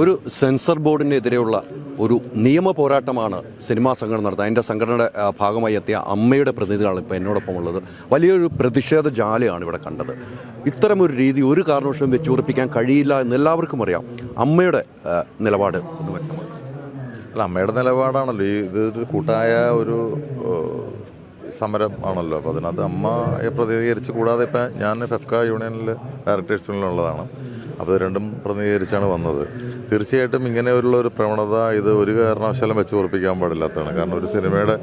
ഒരു സെൻസർ ബോർഡിനെതിരെയുള്ള ഒരു നിയമ പോരാട്ടമാണ് സിനിമാ സംഘടന നടത്തുക അതിന്റെ സംഘടനയുടെ ഭാഗമായി എത്തിയ അമ്മയുടെ പ്രതിനിധികളാണ് ഇപ്പോൾ എന്നോടൊപ്പം ഉള്ളത് വലിയൊരു പ്രതിഷേധ ജാലയാണ് ഇവിടെ കണ്ടത്. ഇത്തരമൊരു രീതി ഒരു കാരണവശവും വെച്ചുറപ്പിക്കാൻ കഴിയില്ല എന്ന് എല്ലാവർക്കും അറിയാം. അമ്മയുടെ നിലപാട് ഒന്ന് വ്യക്തമാണ് അല്ല അമ്മയുടെ നിലപാടാണല്ലോ. ഈ ഇതൊരു കൂട്ടായ ഒരു സമരം ആണല്ലോ. അപ്പോൾ അതിനകത്ത് അമ്മയെ പ്രതിനിധീകരിച്ച് കൂടാതെ ഇപ്പം ഞാൻ ഫെഫ്ക യൂണിയനിൽ ഡയറക്ടേഴ്സ് യൂണിയനിലുള്ളതാണ് അപ്പോൾ രണ്ടും പ്രതിനിധീകരിച്ചാണ് വന്നത്. തീർച്ചയായിട്ടും ഇങ്ങനെയുള്ള ഒരു പ്രവണത ഇത് ഒരു കാരണവശാലും വെച്ച് ഉറപ്പിക്കാൻ പാടില്ലാത്തതാണ്. കാരണം ഒരു സിനിമയുടെ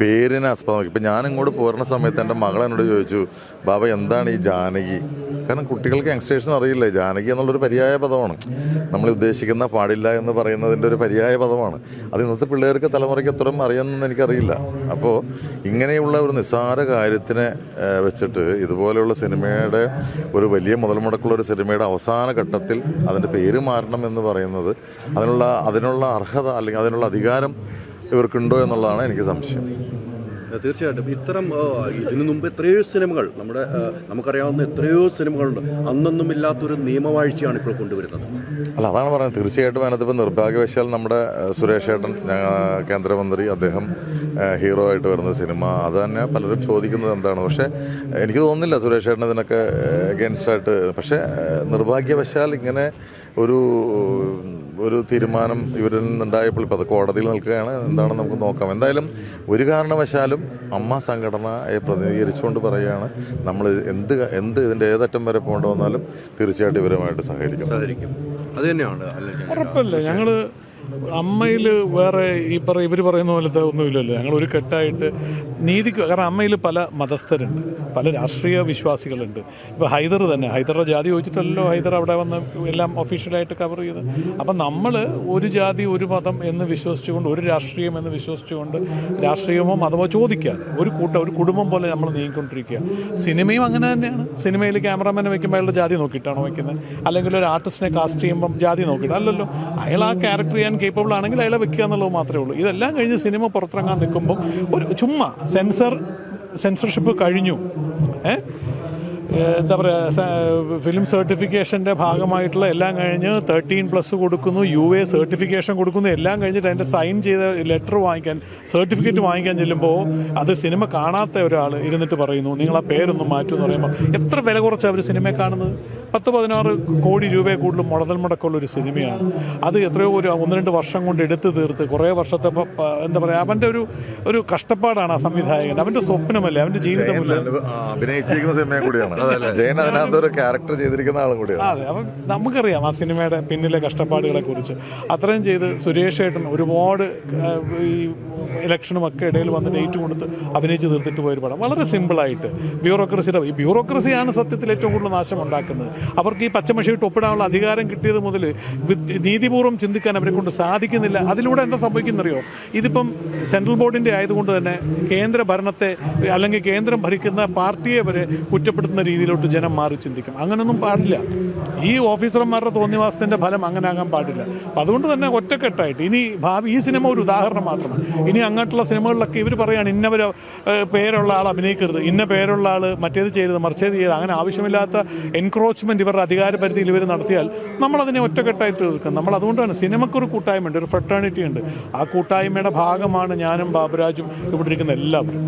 പേരിനെ ആസ്പദമാക്കി. ഇപ്പം ഞാൻ ഇങ്ങോട്ട് പോരുന്ന സമയത്ത് എന്റെ മകൾ എന്നോട് ചോദിച്ചു ബാബ എന്താണ് ഈ ജാനകി? കാരണം കുട്ടികൾക്ക് യങ്സ്റ്റേഴ്സിന് അറിയില്ല? ജാനകി എന്നുള്ളൊരു പര്യായ പദമാണ്. നമ്മൾ ഉദ്ദേശിക്കുന്ന പാടില്ല എന്ന് പറയുന്നതിന്റെ ഒരു പര്യായ പദമാണ്. അത് ഇന്നത്തെ പിള്ളേർക്ക് തലമുറയ്ക്ക് അത്രയും അറിയാമെന്ന് എനിക്കറിയില്ല. അപ്പോൾ ഇങ്ങനെയുള്ള ഒരു നിസ്സാര കാര്യത്തിനെ വെച്ചിട്ട് ഇതുപോലെയുള്ള സിനിമയുടെ ഒരു വലിയ മുതൽ മുടക്കുള്ള ഒരു സിനിമയുടെ അവസാന ഘട്ടത്തിൽ അതിന്റെ പേര് മാറണം എന്ന് പറയുന്നത് അതിനുള്ള അതിനുള്ള അർഹത അല്ലെങ്കിൽ അതിനുള്ള അധികാരം ഇവർക്കുണ്ടോ എന്നുള്ളതാണ് എനിക്ക് സംശയം. തീർച്ചയായിട്ടും. ഇത്തരം ഇതിനു മുമ്പ് എത്രയോ സിനിമകൾ നമ്മുടെ നമുക്കറിയാവുന്ന എത്രയോ സിനിമകളുണ്ട്. അന്നൊന്നും ഇല്ലാത്തൊരു നിയമവാഴ്ചയാണ് ഇപ്പോൾ കൊണ്ടുവരുന്നത്. അല്ല അതാണ് പറയുന്നത് തീർച്ചയായിട്ടും അതിനകത്തിപ്പോൾ നിർഭാഗ്യവശാൽ നമ്മുടെ സുരേഷ് ഏട്ടൻ കേന്ദ്രമന്ത്രി അദ്ദേഹം ഹീറോ ആയിട്ട് വരുന്ന സിനിമ. അത് തന്നെ പലരും ചോദിക്കുന്നത് എന്താണ്? പക്ഷേ എനിക്ക് തോന്നുന്നില്ല സുരേഷ് ഏട്ടൻ ഇതിനൊക്കെ അഗേൻസ്റ്റ് ആയിട്ട്. പക്ഷേ നിർഭാഗ്യവശാൽ ഇങ്ങനെ ഒരു ഒരു തീരുമാനം ഇവരിൽ നിന്നുണ്ടായപ്പോൾ ഇപ്പോൾ അത് കോടതിയിൽ നിൽക്കുകയാണ്. എന്താണെന്ന് നമുക്ക് നോക്കാം. എന്തായാലും ഒരു കാരണവശാലും അമ്മ സംഘടനയെ പ്രതിനിധീകരിച്ചുകൊണ്ട് പറയുകയാണ്. നമ്മൾ എന്ത് എന്ത് ഇതിന്റെ ഏതറ്റം വരെ പോകേണ്ടി വന്നാലും തീർച്ചയായിട്ടും ഇവരുമായിട്ട് സഹകരിക്കും. സഹകരിക്കും. അത് തന്നെയാണ്. അല്ലേ ഉറപ്പല്ല? ഞങ്ങൾ അമ്മയിൽ വേറെ ഈ പറ ഇവർ പറയുന്ന പോലത്തെ ഒന്നുമില്ലല്ലോ. ഞങ്ങൾ ഒരു കെട്ടായിട്ട് നീതിക്ക് കാരണം അമ്മയിൽ പല മതസ്ഥരുണ്ട് പല രാഷ്ട്രീയ വിശ്വാസികളുണ്ട്. ഇപ്പോൾ ഹൈദർ തന്നെ ഹൈദറുടെ ജാതി ചോദിച്ചിട്ടല്ലോ ഹൈദർ അവിടെ വന്ന് എല്ലാം ഒഫീഷ്യലായിട്ട് കവർ ചെയ്ത്. അപ്പം നമ്മൾ ഒരു ജാതി ഒരു മതം എന്ന് വിശ്വസിച്ചുകൊണ്ട് ഒരു രാഷ്ട്രീയം എന്ന് വിശ്വസിച്ചുകൊണ്ട് രാഷ്ട്രീയമോ മതമോ ചോദിക്കാതെ ഒരു കൂട്ടം ഒരു കുടുംബം പോലെ നമ്മൾ നീങ്ങിക്കൊണ്ടിരിക്കുക. സിനിമയും അങ്ങനെ തന്നെയാണ്. സിനിമയിൽ ക്യാമറാമാനെ വെക്കുമ്പോൾ അയാളുടെ ജാതി നോക്കിയിട്ടാണോ വെക്കുന്നത് അല്ലെങ്കിൽ ഒരു ആർട്ടിസ്റ്റിനെ കാസ്റ്റ് ചെയ്യുമ്പം ജാതി നോക്കിയിട്ട് അല്ലല്ലോ അയാൾ ആ ക്യാരക്ടർ കേപ്പബിൾ ആണെങ്കിൽ അയാളെ വെക്കുക എന്നുള്ളത് മാത്രമേ ഉള്ളൂ. ഇതെല്ലാം കഴിഞ്ഞ് സിനിമ പുറത്തിറങ്ങാൻ നിൽക്കുമ്പോൾ ഒരു ചുമ്മാ സെൻസർ സെൻസർഷിപ്പ് കഴിഞ്ഞു. ഏഹ് എന്താ പറയുക ഫിലിം സർട്ടിഫിക്കേഷന്റെ ഭാഗമായിട്ടുള്ള എല്ലാം കഴിഞ്ഞ് തേർട്ടീൻ പ്ലസ് കൊടുക്കുന്നു യു എ സർട്ടിഫിക്കേഷൻ കൊടുക്കുന്നു എല്ലാം കഴിഞ്ഞിട്ട് അതിന്റെ സൈൻ ചെയ്ത ലെറ്റർ വാങ്ങിക്കാൻ സർട്ടിഫിക്കറ്റ് വാങ്ങിക്കാൻ ചെല്ലുമ്പോൾ അത് സിനിമ കാണാത്ത ഒരാൾ ഇരുന്നിട്ട് പറയുന്നു നിങ്ങൾ ആ പേരൊന്നും മാറ്റും എന്ന് പറയുമ്പോൾ എത്ര വില കുറച്ച് അവർ സിനിമയെ കാണുന്നത്? പത്ത് പതിനാറ് കോടി രൂപയെ കൂടുതൽ മുടതൽ മുടക്കമുള്ള ഒരു സിനിമയാണ് അത് എത്രയോ ഒരു ഒന്ന് രണ്ട് വർഷം കൊണ്ട് എടുത്തു തീർത്ത് കുറേ വർഷത്തെ എന്താ പറയുക അവന്റെ ഒരു ഒരു കഷ്ടപ്പാടാണ് ആ സംവിധായകൻ. അവന്റെ സ്വപ്നമല്ലേ അവന്റെ ജീവിതമല്ലേ. അഭിനയിച്ചിരിക്കുന്ന സിനിമയും കൂടിയാണ്. ജയൻ അതിനകത്ത് ഒരു ക്യാരക്ടർ ചെയ്തിരിക്കുന്ന ആളും കൂടിയാണ്. അതെ അപ്പം നമുക്കറിയാം ആ സിനിമയുടെ പിന്നിലെ കഷ്ടപ്പാടുകളെ കുറിച്ച്. അത്രയും ചെയ്ത് സുരേഷ് ഏട്ടൻ ഒരുപാട് ഈ ഇലക്ഷനും ഒക്കെ ഇടയിൽ വന്ന് ഡേറ്റ് കൊടുത്ത് അഭിനയിച്ച് തീർത്തിട്ട് പോയൊരു പടം. വളരെ സിമ്പിളായിട്ട് ബ്യൂറോക്രസിയുടെ ഈ ബ്യൂറോക്രസിയാണ് സത്യത്തിൽ ഏറ്റവും കൂടുതൽ നാശം ഉണ്ടാക്കുന്നത് അവർക്ക് ഈ പച്ചമഷി ഒപ്പിടാനുള്ള അധികാരം കിട്ടിയത് മുതൽ നീതിപൂർവം ചിന്തിക്കാൻ അവരെ കൊണ്ട് സാധിക്കുന്നില്ല. അതിലൂടെ എന്താ സംഭവിക്കുന്നറിയോ? ഇതിപ്പം സെൻട്രൽ ബോർഡിന്റെ ആയതുകൊണ്ട് തന്നെ കേന്ദ്ര ഭരണത്തെ അല്ലെങ്കിൽ കേന്ദ്രം ഭരിക്കുന്ന പാർട്ടിയെ വരെ കുറ്റപ്പെടുത്തുന്ന രീതിയിലോട്ട് ജനം മാറി ചിന്തിക്കും. അങ്ങനൊന്നും പാടില്ല. ഈ ഓഫീസർമാരുടെ തോന്നിവാസത്തിന്റെ ഫലം അങ്ങനെ ആകാൻ പാടില്ല. അപ്പം അതുകൊണ്ട് തന്നെ ഒറ്റക്കെട്ടായിട്ട് ഇനി ഭാവി ഈ സിനിമ ഒരു ഉദാഹരണം മാത്രമാണ്. ഇനി അങ്ങോട്ടുള്ള സിനിമകളിലൊക്കെ ഇവർ പറയുകയാണ് ഇന്നവർ പേരുള്ള ആൾ അഭിനയിക്കരുത്. ഇന്ന പേരുള്ള ആൾ മറ്റേത് ചെയ്തത് മറിച്ചേത് ചെയ്ത് അങ്ങനെ ആവശ്യമില്ലാത്ത എൻക്രോച്ച്മെന്റ് ഇവരുടെ അധികാര പരിധിയിൽ ഇവർ നടത്തിയാൽ നമ്മളതിനെ ഒറ്റക്കെട്ടായിട്ട് തീർക്കും നമ്മൾ അതുകൊണ്ടാണ് സിനിമക്കൊരു കൂട്ടായ്മയുണ്ട് ഒരു ഫ്രട്ടേണിറ്റി ഉണ്ട്. ആ കൂട്ടായ്മയുടെ ഭാഗമാണ് ഞാനും ബാബുരാജും ഇവിടെ ഇരിക്കുന്ന എല്ലാവരും.